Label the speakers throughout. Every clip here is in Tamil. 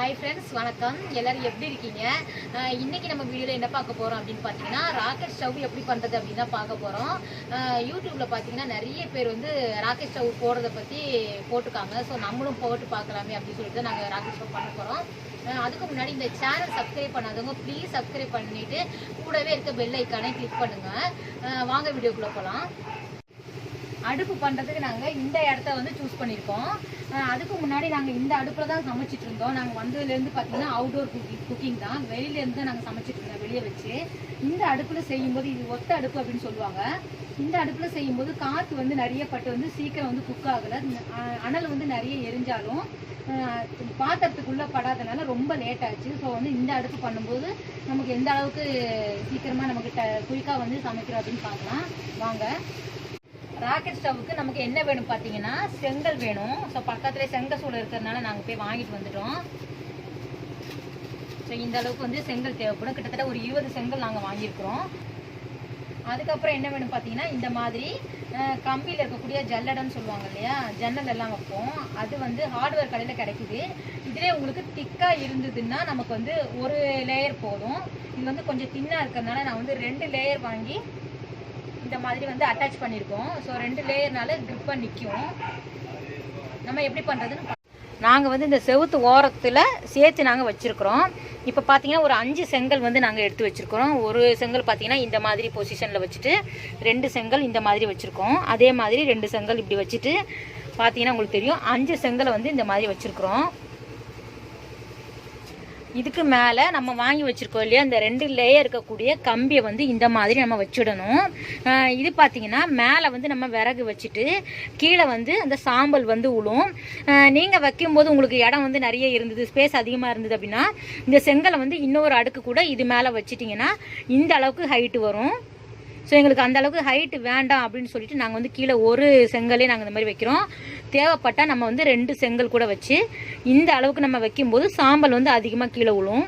Speaker 1: ஹாய் ஃப்ரெண்ட்ஸ் வணக்கம். எல்லாரும் எப்படி இருக்கீங்க? இன்றைக்கி நம்ம வீடியோவில் என்ன பார்க்க போகிறோம் அப்படின்னு பார்த்தீங்கன்னா ராக்கெட் ஸ்டவ் எப்படி பண்ணுறது அப்படின்னு தான் பார்க்க போகிறோம் யூடியூப்பில் பார்த்தீங்கன்னா நிறைய பேர் வந்து ராக்கெட் ஸ்டவ் போடுறத பற்றி போட்டிருக்காங்க. ஸோ நம்மளும் போட்டு பார்க்கலாமே அப்படின்னு சொல்லிட்டு தான் நாங்கள் ராக்கெட் ஸ்டவ் பண்ண போகிறோம் அதுக்கு முன்னாடி இந்த சேனல் சப்ஸ்கிரைப் பண்ணாதவங்க ப்ளீஸ் சப்ஸ்கிரைப் பண்ணிவிட்டு கூடவே இருக்க பெல் ஐக்கானே கிளிக் பண்ணுங்கள் வாங்க வீடியோக்குள்ளே போகலாம் அடுப்பு பண்ணுறதுக்கு நாங்கள் இந்த இடத்த வந்து சூஸ் பண்ணியிருக்கோம் அதுக்கு முன்னாடி நாங்கள் இந்த அடுப்பில் தான் சமைச்சிட்டு இருந்தோம். நாங்கள் வந்ததுலேருந்து பார்த்தீங்கன்னா அவுடோர் குக்கிங் குக்கிங் தான். வெளியிலேருந்து தான் நாங்கள் சமைச்சிட்டு இருந்தோம் வெளியே வச்சு. இந்த அடுப்பில் செய்யும்போது இது ஒத்த அடுப்பு அப்படின்னு சொல்லுவாங்க. இந்த அடுப்பில் செய்யும்போது காற்று வந்து நிறைய பட்டு வந்து சீக்கிரம் வந்து குக் ஆகலை. அனல் வந்து நிறைய எரிஞ்சாலும் பாத்திரத்துக்குள்ளே படாதனால ரொம்ப லேட் ஆச்சு. ஸோ வந்து இந்த அடுப்பு பண்ணும்போது நமக்கு எந்த அளவுக்கு சீக்கிரமாக நமக்கு ட குயிக்காக வந்து சமைக்கிறோம் அப்படின்னு பார்க்கலாம். வாங்க. ராக்கெட் ஸ்டவ்வுக்கு நமக்கு என்ன வேணும் பார்த்தீங்கன்னா செங்கல் வேணும். ஸோ பக்கத்தில் செங்கல் சூடு இருக்கிறதுனால நாங்கள் போய் வாங்கிட்டு வந்துட்டோம். ஸோ இந்த அளவுக்கு வந்து செங்கல் தேவைப்படும். கிட்டத்தட்ட ஒரு இருபது செங்கல் நாங்கள் வாங்கியிருக்கிறோம். அதுக்கப்புறம் என்ன வேணும் பார்த்தீங்கன்னா இந்த மாதிரி கம்பியில் இருக்கக்கூடிய ஜல்லடன்னு சொல்லுவாங்க இல்லையா? ஜன்னல் எல்லாம் வைப்போம். அது வந்து ஹார்ட்வேர் கடையில் கிடைக்குது. இதுலேயே உங்களுக்கு திக்காக இருந்ததுன்னா நமக்கு வந்து ஒரு லேயர் போதும். இது வந்து கொஞ்சம் தின்னாக இருக்கிறதுனால நான் வந்து ரெண்டு லேயர் வாங்கி இந்த மாதிரி வந்து அட்டாச் பண்ணியிருக்கோம் ஸோ ரெண்டு லேயர்னால க்ரிப்பாக நிற்கும் நம்ம எப்படி பண்ணுறதுன்னு நாங்கள் வந்து இந்த செவுத்து ஓரத்தில் சேர்த்து நாங்கள் வச்சுருக்குறோம். இப்போ பார்த்தீங்கன்னா ஒரு அஞ்சு செங்கல் வந்து நாங்கள் எடுத்து வச்சுருக்கிறோம். ஒரு செங்கல் பார்த்தீங்கன்னா இந்த மாதிரி பொசிஷனில் வச்சுட்டு ரெண்டு செங்கல் இந்த மாதிரி வச்சுருக்கோம். அதே மாதிரி ரெண்டு செங்கல் இப்படி வச்சுட்டு பார்த்தீங்கன்னா உங்களுக்கு தெரியும் அஞ்சு செங்கலை வந்து இந்த மாதிரி வச்சுருக்குறோம். இதுக்கு மேலே நம்ம வாங்கி வச்சுருக்கோம் இல்லையா? இந்த ரெண்டு லேயர் இருக்கக்கூடிய கம்பியை வந்து இந்த மாதிரி நம்ம வச்சிடணும். இது பார்த்தீங்கன்னா மேலே வந்து நம்ம விறகு வச்சுட்டு கீழே வந்து அந்த சாம்பல் வந்து உளும் நீங்கள் வைக்கும்போது உங்களுக்கு இடம் வந்து நிறைய இருந்தது ஸ்பேஸ் அதிகமாக இருந்தது அப்படின்னா இந்த செங்கலை வந்து இன்னொரு அடுக்கு கூட இது மேலே வச்சிட்டிங்கன்னா இந்த அளவுக்கு ஹைட்டு வரும். ஸோ எங்களுக்கு அந்த அளவுக்கு ஹைட்டு வேண்டாம் அப்படின்னு சொல்லிட்டு நாங்கள் வந்து கீழே ஒரு செங்கலே நாங்கள் இந்த மாதிரி வைக்கிறோம். தேவைப்பட்டால் நம்ம வந்து ரெண்டு செங்கல் கூட வச்சு இந்த அளவுக்கு நம்ம வைக்கும்போது சாம்பல் வந்து அதிகமாக கீழே விழும்.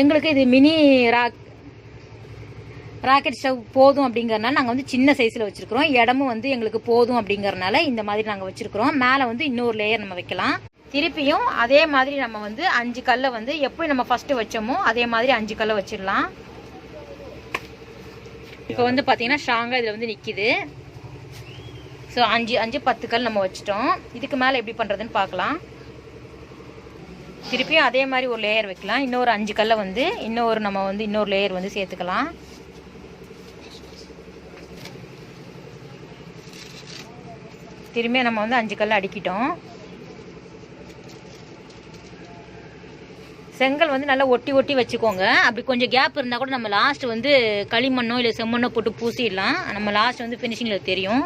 Speaker 1: எங்களுக்கு இது மினி ராக் ராக்கெட் ஸ்டவ் போதும் அப்படிங்கிறனால நாங்கள் வந்து சின்ன சைஸில் வச்சுருக்கிறோம். இடமும் வந்து எங்களுக்கு போதும் அப்படிங்கிறனால இந்த மாதிரி நாங்கள் வச்சுருக்கிறோம். மேலே வந்து இன்னொரு லேயர் நம்ம வைக்கலாம். திருப்பியும் அதே மாதிரி நம்ம வந்து அஞ்சு கல்லை வந்து எப்படி நம்ம ஃபஸ்ட்டு வச்சோமோ அதே மாதிரி அஞ்சு கல்லை வச்சிடலாம். இப்போ வந்து பார்த்தீங்கன்னா ஸ்ட்ராங்காக இதில் வந்து நிற்கிது ஸோ அஞ்சு அஞ்சு பத்து கல் நம்ம வச்சிட்டோம். இதுக்கு மேலே எப்படி பண்ணுறதுன்னு பார்க்கலாம். திருப்பியும் அதே மாதிரி ஒரு லேயர் வைக்கலாம். இன்னொரு அஞ்சு கல்லை வந்து இன்னொரு நம்ம வந்து இன்னொரு லேயர் வந்து சேர்த்துக்கலாம். திரும்பியும் நம்ம வந்து அஞ்சு கல் அடிக்கிட்டோம். செங்கல் வந்து நல்லா ஒட்டி ஒட்டி வச்சுக்கோங்க. அப்படி கொஞ்சம் கேப் இருந்தால் கூட நம்ம லாஸ்ட் வந்து களிமண்ணோ இல்லை செம்மண்ணோ போட்டு பூசிடலாம். நம்ம லாஸ்ட் வந்து ஃபினிஷிங்கில் தெரியும்.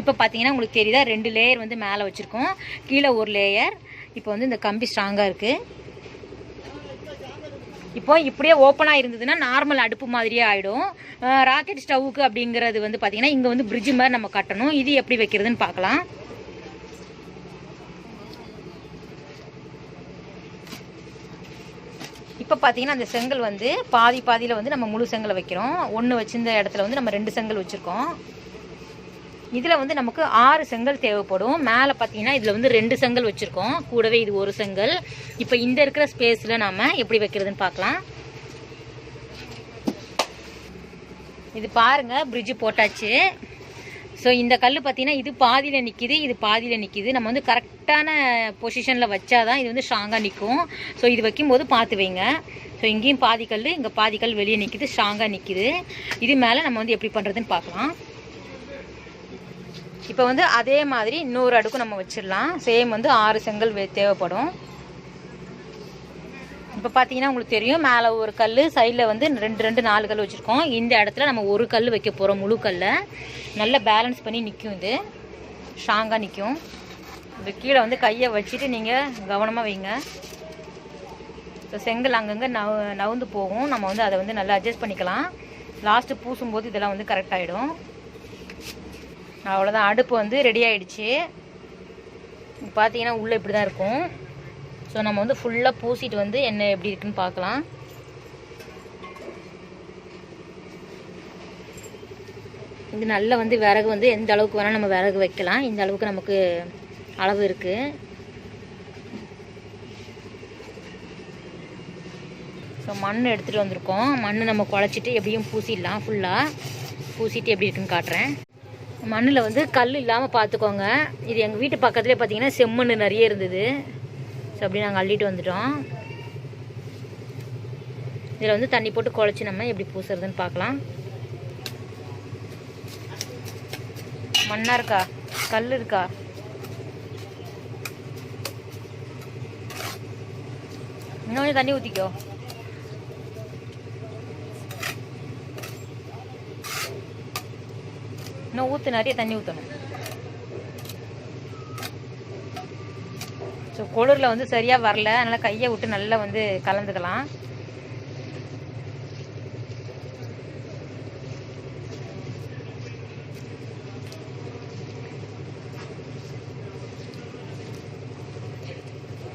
Speaker 1: இப்போ பார்த்தீங்கன்னா உங்களுக்கு தெரியுதா? ரெண்டு லேயர் வந்து மேலே வச்சுருக்கோம். கீழே ஒரு லேயர் இப்போ வந்து இந்த கம்பி ஸ்ட்ராங்காக இருக்குது இப்போ இப்படியே ஓப்பனாக இருந்ததுன்னா நார்மல் அடுப்பு மாதிரியே ஆகிடும் ராக்கெட் ஸ்டவ்வுக்கு அப்படிங்கிறது வந்து பார்த்தீங்கன்னா இங்கே வந்து பிரிட்ஜ் மாதிரி நம்ம கட்டணும். இது எப்படி வைக்கிறதுன்னு பார்க்கலாம் இப்போ பார்த்தீங்கன்னா அந்த செங்கல் வந்து பாதி பாதியில் வந்து நம்ம முழு செங்கலை வைக்கிறோம். ஒன்று வச்சிருந்த இடத்துல வந்து நம்ம ரெண்டு செங்கல் வச்சுருக்கோம். இதில் வந்து நமக்கு ஆறு செங்கல் தேவைப்படும். மேலே பார்த்தீங்கன்னா இதில் வந்து ரெண்டு செங்கல் வச்சுருக்கோம். கூடவே இது ஒரு செங்கல். இப்போ இந்த இருக்கிற ஸ்பேஸில் நாம் எப்படி வைக்கிறதுன்னு பார்க்கலாம் இது பாருங்கள் பிரிட்ஜு போட்டாச்சு. ஸோ இந்த கல் பார்த்தீங்கன்னா இது பாதியில் நிற்கிது இது பாதியில் நிற்கிது நம்ம வந்து கரெக்டான பொசிஷனில் வச்சாதான் இது வந்து ஸ்ட்ராங்காக நிற்கும் ஸோ இது வைக்கும்போது பார்த்து வைங்க. ஸோ இங்கேயும் பாதி கல் இங்கே பாதி கல் வெளியே நிற்கிது ஸ்ட்ராங்காக நிற்கிது இது மேலே நம்ம வந்து எப்படி பண்ணுறதுன்னு பார்க்கலாம். இப்போ வந்து அதே மாதிரி இன்னொரு அடுக்கும் நம்ம வச்சிடலாம். சேம் வந்து ஆறு செங்கல் வே- தேவைப்படும். இப்போ பார்த்தீங்கன்னா உங்களுக்கு தெரியும் மேலே ஒரு கல் சைடில் வந்து ரெண்டு ரெண்டு நாலு கல் வச்சுருக்கோம். இந்த இடத்துல நம்ம ஒரு கல் வைக்க போகிறோம் முழு கல்லை. நல்லா பேலன்ஸ் பண்ணி நிற்கும் இது. ஸ்ட்ராங்காக நிற்கும் இப்போ கீழே வந்து கையை வச்சுட்டு நீங்கள் கவனமாக வைங்க. ஸோ செங்கல் அங்கங்கே நவ நவுந்து போகும். நம்ம வந்து அதை வந்து நல்லா அட்ஜஸ்ட் பண்ணிக்கலாம். லாஸ்ட்டு பூசும்போது இதெல்லாம் வந்து கரெக்ட் ஆகிடும் அவ்வளோதான் அடுப்பு வந்து ரெடி ஆகிடுச்சு பார்த்தீங்கன்னா உள்ளே இப்படி தான் இருக்கும். ஸோ நம்ம வந்து ஃபுல்லாக பூசிட்டு வந்து என்ன எப்படி இருக்குன்னு பார்க்கலாம். இது நல்லா வந்து விறகு வந்து எந்த அளவுக்கு வேணால் நம்ம விறகு வைக்கலாம். இந்த அளவுக்கு நமக்கு அளவு இருக்குது ஸோ மண் எடுத்துகிட்டு வந்திருக்கோம். மண் நம்ம குழச்சிட்டு எப்படியும் பூசிடலாம் ஃபுல்லாக பூசிட்டு எப்படி இருக்குன்னு காட்டுறேன். மண்ணில் வந்து கல் இல்லாமல் பார்த்துக்கோங்க. இது எங்கள் வீட்டு பக்கத்துலேயே பார்த்தீங்கன்னா செம்மண் நிறைய இருந்தது. ஸோ அப்படி நாங்கள் அள்ளிட்டு வந்துட்டோம். இதில் வந்து தண்ணி போட்டு குழச்சி நம்ம எப்படி பூசுறதுன்னு பார்க்கலாம். மண்ணாக இருக்கா? கல் இருக்கா? இன்னும் கொஞ்சம் தண்ணி ஊற்றிக்கோ இன்னும் ஊற்று நிறைய தண்ணி ஊற்றணும் குளிரில் வந்து சரியாக வரல. அதனால் கையை விட்டு நல்லா வந்து கலந்துக்கலாம்.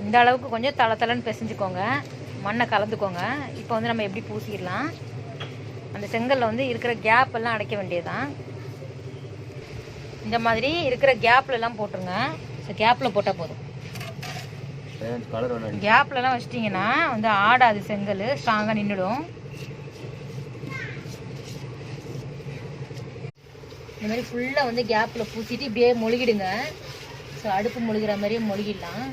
Speaker 1: இந்த அளவுக்கு கொஞ்சம் தள தளன்னு பிசைஞ்சுக்கோங்க. மண்ணை கலந்துக்கோங்க. இப்போ வந்து நம்ம எப்படி பூசிடலாம்? அந்த செங்கலில் வந்து இருக்கிற கேப் எல்லாம் அடைக்க வேண்டியதுதான். இந்த மாதிரி இருக்கிற கேப்லலாம் போட்டுருங்க. ஸோ கேப்பில் போட்டால் போதும். கேப்லலாம் வச்சிட்டிங்கன்னா வந்து ஆடாது செங்கல் ஸ்ட்ராங்காக நின்றுடும் இந்த மாதிரி ஃபுல்லாக வந்து கேப்பில் பூசிட்டு இப்படியே மொழுகிடுங்க. ஸோ அடுப்பு மொழுகிற மாதிரியே மொழுகிடலாம்.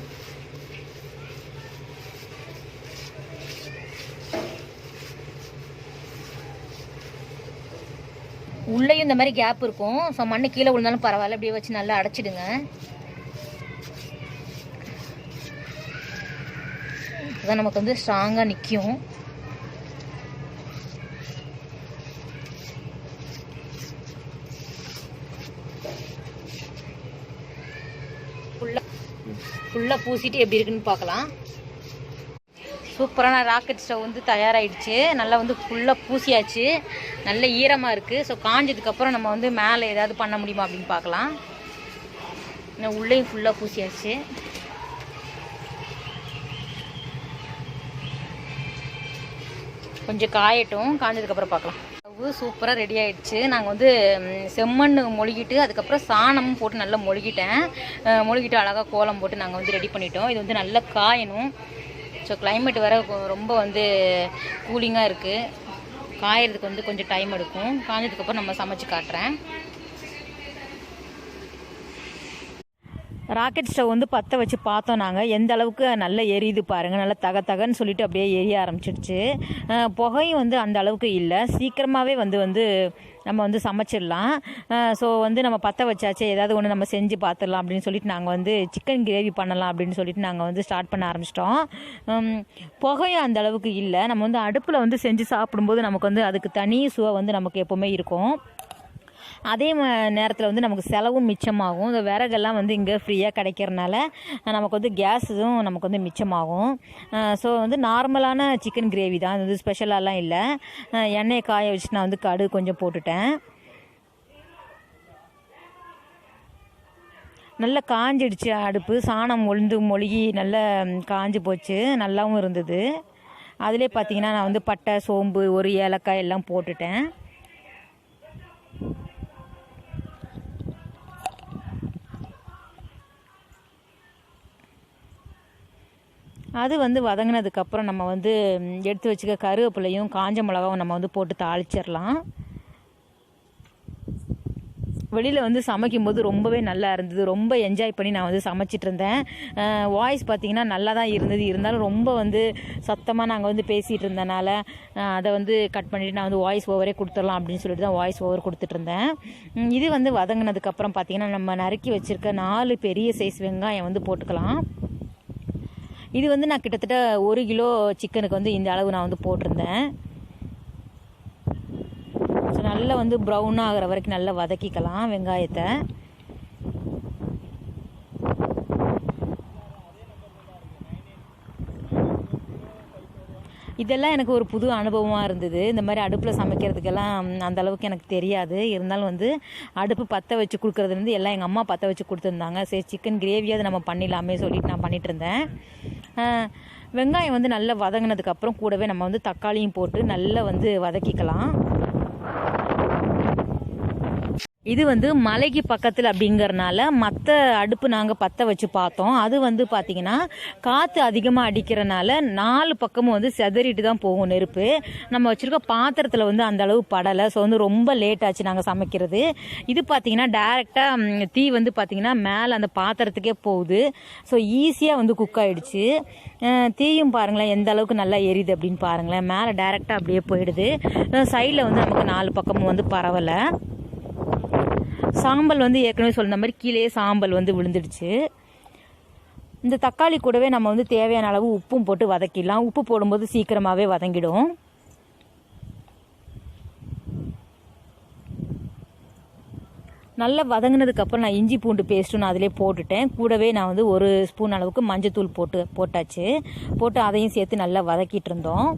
Speaker 1: உள்ளேயும் இந்த மாதிரி கேப் இருக்கும். ஸோ மண்ணு கீழே விழுந்தாலும் பரவாயில்ல. அப்படியே வச்சு நல்லா அடைச்சிடுங்க. அதான் நமக்கு வந்து ஸ்ட்ராங்காக நிற்கும் ஃபுல்லாக ஃபுல்லாக பூசிட்டு எப்படி இருக்குன்னு பார்க்கலாம். சூப்பரான ராக்கெட் ஸ்டவ் வந்து தயாராகிடுச்சு நல்லா வந்து ஃபுல்லாக பூசியாச்சு. நல்ல ஈரமாக இருக்குது ஸோ காஞ்சதுக்கப்புறம் நம்ம வந்து மேலே ஏதாவது பண்ண முடியுமா அப்படின்னு பார்க்கலாம். இன்னும் உள்ளேயும் ஃபுல்லாக பூசியாச்சு. கொஞ்சம் காயட்டும் காஞ்சதுக்கப்புறம் பார்க்கலாம். ஸ்டவ் சூப்பராக ரெடி ஆயிடுச்சு. நாங்கள் வந்து செம்மண் மொழுகிட்டு அதுக்கப்புறம் சாணமும் போட்டு நல்லா மொழுகிட்டேன். மொழிகிட்டு மொழுகிட்டு அழகாக கோலம் போட்டு நாங்கள் வந்து ரெடி பண்ணிட்டோம். இது வந்து நல்லா காயணும். ஸோ கிளைமேட் வர ரொம்ப வந்து கூலிங்காக இருக்குது காயறதுக்கு வந்து கொஞ்சம் டைம் எடுக்கும். காஞ்சதுக்கப்புறம் நம்ம சமைச்சு காட்டுறேன். ராக்கெட் ஸ்டவ் வந்து பற்ற வச்சு பார்த்தோம் நாங்கள் எந்த அளவுக்கு நல்லா எரியுது பாருங்கள் நல்லா தக தகன்னு சொல்லிட்டு அப்படியே எரிய ஆரம்பிச்சிடுச்சு புகையும் வந்து அந்த அளவுக்கு இல்லை. சீக்கிரமாகவே வந்து வந்து நம்ம வந்து சமைச்சிடலாம். ஸோ வந்து நம்ம பற்ற வச்சாச்சு. ஏதாவது ஒன்று நம்ம செஞ்சு பார்த்துடலாம் அப்படின்னு சொல்லிட்டு நாங்கள் வந்து சிக்கன் கிரேவி பண்ணலாம் அப்படின்னு சொல்லிட்டு நாங்கள் வந்து ஸ்டார்ட் பண்ண ஆரம்பிச்சிட்டோம். புகையும் அந்த அளவுக்கு இல்லை. நம்ம வந்து அடுப்பில் வந்து செஞ்சு சாப்பிடும்போது நமக்கு வந்து அதுக்கு தனி சுவை வந்து நமக்கு எப்போவுமே இருக்கும். அதே நேரத்தில் வந்து நமக்கு செலவும் மிச்சமாகும். இந்த விறகெல்லாம் வந்து இங்கே ஃப்ரீயாக கிடைக்கிறனால நமக்கு வந்து கேஸும் நமக்கு வந்து மிச்சமாகும். ஸோ வந்து நார்மலான சிக்கன் கிரேவி தான். இது வந்து ஸ்பெஷலாலாம் இல்லை. எண்ணெயை காய வச்சு நான் வந்து கடுகு கொஞ்சம் போட்டுட்டேன். நல்லா காஞ்சிடுச்சு அடுப்பு. சாணம் ஒழுந்து மொழுகி நல்லா காஞ்சி காஞ்சு போச்சு. நல்லாவும் இருந்தது. அதிலே பார்த்தீங்கன்னா நான் வந்து பட்டை சோம்பு ஒரு ஏலக்காய் எல்லாம் போட்டுட்டேன். அது வந்து வதங்கினதுக்கப்புறம் நம்ம வந்து எடுத்து வச்சுக்க கருவேப்பிலையும் காஞ்ச மிளகாவும் நம்ம வந்து போட்டு தாளிச்சிடலாம். வெளியில் வந்து சமைக்கும்போது ரொம்பவே நல்லா இருந்தது. ரொம்ப என்ஜாய் பண்ணி நான் வந்து சமைச்சிட்டு இருந்தேன். வாய்ஸ் பார்த்தீங்கன்னா நல்லா தான் இருந்தது. இருந்தாலும் ரொம்ப வந்து சத்தமாக நாங்கள் வந்து பேசிகிட்டு இருந்தனால அதை வந்து கட் பண்ணிவிட்டு நான் வந்து வாய்ஸ் ஓவரே கொடுத்துடலாம் அப்படின்னு சொல்லிட்டு தான் வாய்ஸ் ஓவர் கொடுத்துட்டு இருந்தேன். இது வந்து வதங்கினதுக்கப்புறம் பார்த்தீங்கன்னா நம்ம நறுக்கி வச்சுருக்க நாலு பெரிய சைஸ் வெங்காயம் வந்து போட்டுக்கலாம். இது வந்து நான் கிட்டத்தட்ட ஒரு கிலோ சிக்கனுக்கு வந்து இந்த அளவு நான் வந்து போட்டிருந்தேன். ஸோ நல்லா வந்து ப்ரௌன் ஆகிற வரைக்கும் நல்லா வதக்கிக்கலாம் வெங்காயத்தை. இதெல்லாம் எனக்கு ஒரு புது அனுபவமாக இருந்தது. இந்த மாதிரி அடுப்பில் சமைக்கிறதுக்கெல்லாம் அந்த அளவுக்கு எனக்கு தெரியாது. இருந்தாலும் வந்து அடுப்பு பற்ற வச்சு கொடுக்குறது வந்து எல்லாம் எங்கள் அம்மா பற்ற வச்சு கொடுத்துருந்தாங்க. சரி சிக்கன் கிரேவியாவது நம்ம பண்ணிடலாமே சொல்லிட்டு நான் பண்ணிகிட்டு இருந்தேன். வெங்காயம் வந்து நல்லா வதங்கினதுக்கப்புறம் கூடவே நம்ம வந்து தக்காளியும் போட்டு நல்லா வந்து வதக்கிக்கலாம். இது வந்து மலைக்கு பக்கத்தில் அப்படிங்கிறனால மற்ற அடுப்பு நாங்கள் பற்ற வச்சு பார்த்தோம். அது வந்து பார்த்தீங்கன்னா காற்று அதிகமாக அடிக்கிறனால நாலு பக்கமும் வந்து செதறிட்டு தான் போகும் நெருப்பு. நம்ம வச்சுருக்க பாத்திரத்தில் வந்து அந்த அளவு படலை. ஸோ வந்து ரொம்ப லேட் ஆச்சு நாங்கள் சமைக்கிறது. இது பார்த்தீங்கன்னா டேரெக்டாக தீ வந்து பார்த்தீங்கன்னா மேலே அந்த பாத்திரத்துக்கே போகுது. ஸோ ஈஸியாக வந்து குக் ஆகிடுச்சு தீயும் பாருங்களேன் எந்த அளவுக்கு நல்லா எரியுது அப்படின்னு பாருங்களேன். மேலே டேரெக்டாக அப்படியே போயிடுது. சைடில் வந்து நமக்கு நாலு பக்கமும் வந்து பரவலை. சாம்பல் வந்து ஏற்கனவே சொன்ன மாதிரி கீழே சாம்பல் வந்து விழுந்துடுச்சு. இந்த தக்காளி கூடவே நம்ம வந்து தேவையான அளவு உப்பும் போட்டு வதக்கிடலாம். உப்பு போடும்போது சீக்கிரமாகவே வதங்கிடும். நல்லா வதங்கினதுக்கப்புறம் நான் இஞ்சி பூண்டு பேஸ்ட்டும் நான் அதிலே போட்டுட்டேன். கூடவே நான் வந்து ஒரு ஸ்பூன் அளவுக்கு மஞ்சத்தூள் போட்டு போட்டாச்சு. போட்டு அதையும் சேர்த்து நல்லா வதக்கிட்டு இருந்தோம்.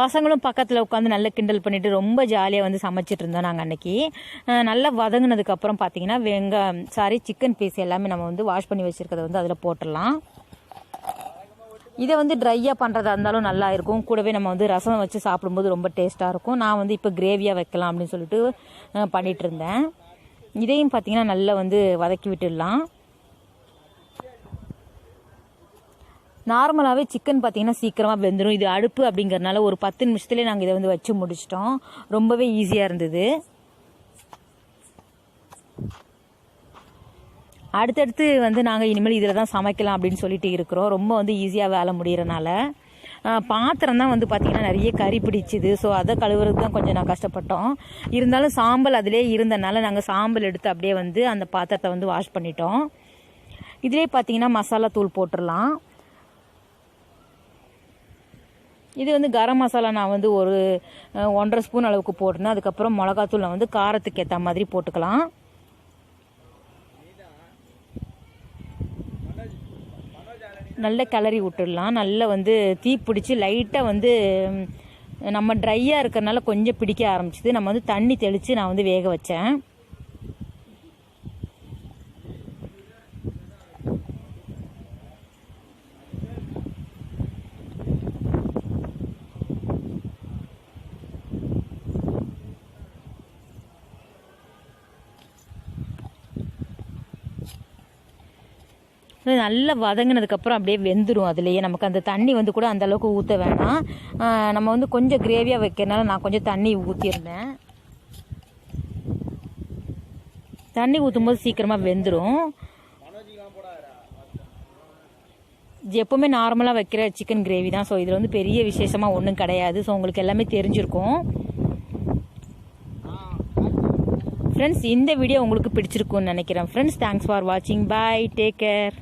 Speaker 1: பசங்களும் பக்கத்தில் உட்காந்து நல்லா கிண்டல் பண்ணிட்டு ரொம்ப ஜாலியாக வந்து சமைச்சிட்டு இருந்தோம் நாங்கள் அன்னைக்கு. நல்லா வதங்கினதுக்கப்புறம் பார்த்தீங்கன்னா வெங்க சாரி சிக்கன் பீஸ் எல்லாமே நம்ம வந்து வாஷ் பண்ணி வச்சுருக்கிறத வந்து அதில் போட்டுடலாம். இதை வந்து ட்ரையாக பண்ணுறதா இருந்தாலும் நல்லா இருக்கும். கூடவே நம்ம வந்து ரசம் வச்சு சாப்பிடும்போது ரொம்ப டேஸ்ட்டாக இருக்கும். நான் வந்து இப்போ கிரேவியாக வைக்கலாம் அப்படின்னு சொல்லிட்டு பண்ணிகிட்டு இருந்தேன். இதையும் பார்த்தீங்கன்னா நல்லா வந்து வதக்கி விட்டுடலாம். நார்மலாகவே சிக்கன் பார்த்தீங்கன்னா சீக்கிரமாக வெந்துடும் இது அடுப்பு அப்படிங்கிறனால ஒரு பத்து நிமிஷத்துலேயே நாங்கள் இதை வந்து வச்சு முடிச்சிட்டோம். ரொம்பவே ஈஸியாக இருந்தது. அடுத்தடுத்து வந்து நாங்கள் இனிமேல் இதில் தான் சமைக்கலாம் அப்படின்னு சொல்லிட்டு இருக்கிறோம். ரொம்ப வந்து ஈஸியாக வேலை முடிகிறனால பாத்திரம் தான் வந்து பார்த்திங்கன்னா நிறைய கறி பிடிச்சிது. ஸோ அதை கழுவுறதுக்கு தான் கொஞ்சம் நான் கஷ்டப்பட்டோம். இருந்தாலும் சாம்பல் அதிலே இருந்தனால நாங்கள் சாம்பல் எடுத்து அப்படியே வந்து அந்த பாத்திரத்தை வந்து வாஷ் பண்ணிட்டோம். இதிலே பார்த்தீங்கன்னா மசாலா தூள் போட்டுடலாம். இது வந்து கரம் மசாலா நான் வந்து ஒரு ஒன்றரை ஸ்பூன் அளவுக்கு போட்டுனேன் அதுக்கப்புறம் மிளகாத்தூள் நான் வந்து காரத்துக்கு ஏற்ற மாதிரி போட்டுக்கலாம். நல்ல கிளறி விட்டுடலாம். நல்லா வந்து தீ பிடிச்சி லைட்டாக வந்து நம்ம ட்ரையாக இருக்கிறனால கொஞ்சம் பிடிக்க ஆரம்பிச்சிது. நம்ம வந்து தண்ணி தெளித்து நான் வந்து வேக வச்சேன். நல்லா வதங்கினதுக்கப்புறம் அப்படியே வெந்துடும் அதுலேயே. நமக்கு அந்த தண்ணி வந்து கூட அந்த அளவுக்கு ஊற்ற வேணாம். நம்ம வந்து கொஞ்சம் கிரேவியாக வைக்கிறனால நான் கொஞ்சம் தண்ணி ஊற்றிருந்தேன் தண்ணி ஊற்றும் போது சீக்கிரமாக வெந்துடும் எப்போவுமே நார்மலாக வைக்கிற சிக்கன் கிரேவி தான். ஸோ இதில் வந்து பெரிய விசேஷமாக ஒன்றும் கிடையாது. ஸோ உங்களுக்கு எல்லாமே தெரிஞ்சிருக்கும். ஃப்ரெண்ட்ஸ் இந்த வீடியோ உங்களுக்கு பிடிச்சிருக்கும்னு நினைக்கிறேன். ஃப்ரெண்ட்ஸ் தேங்க்ஸ் ஃபார் வாட்சிங் பை டேக் கேர்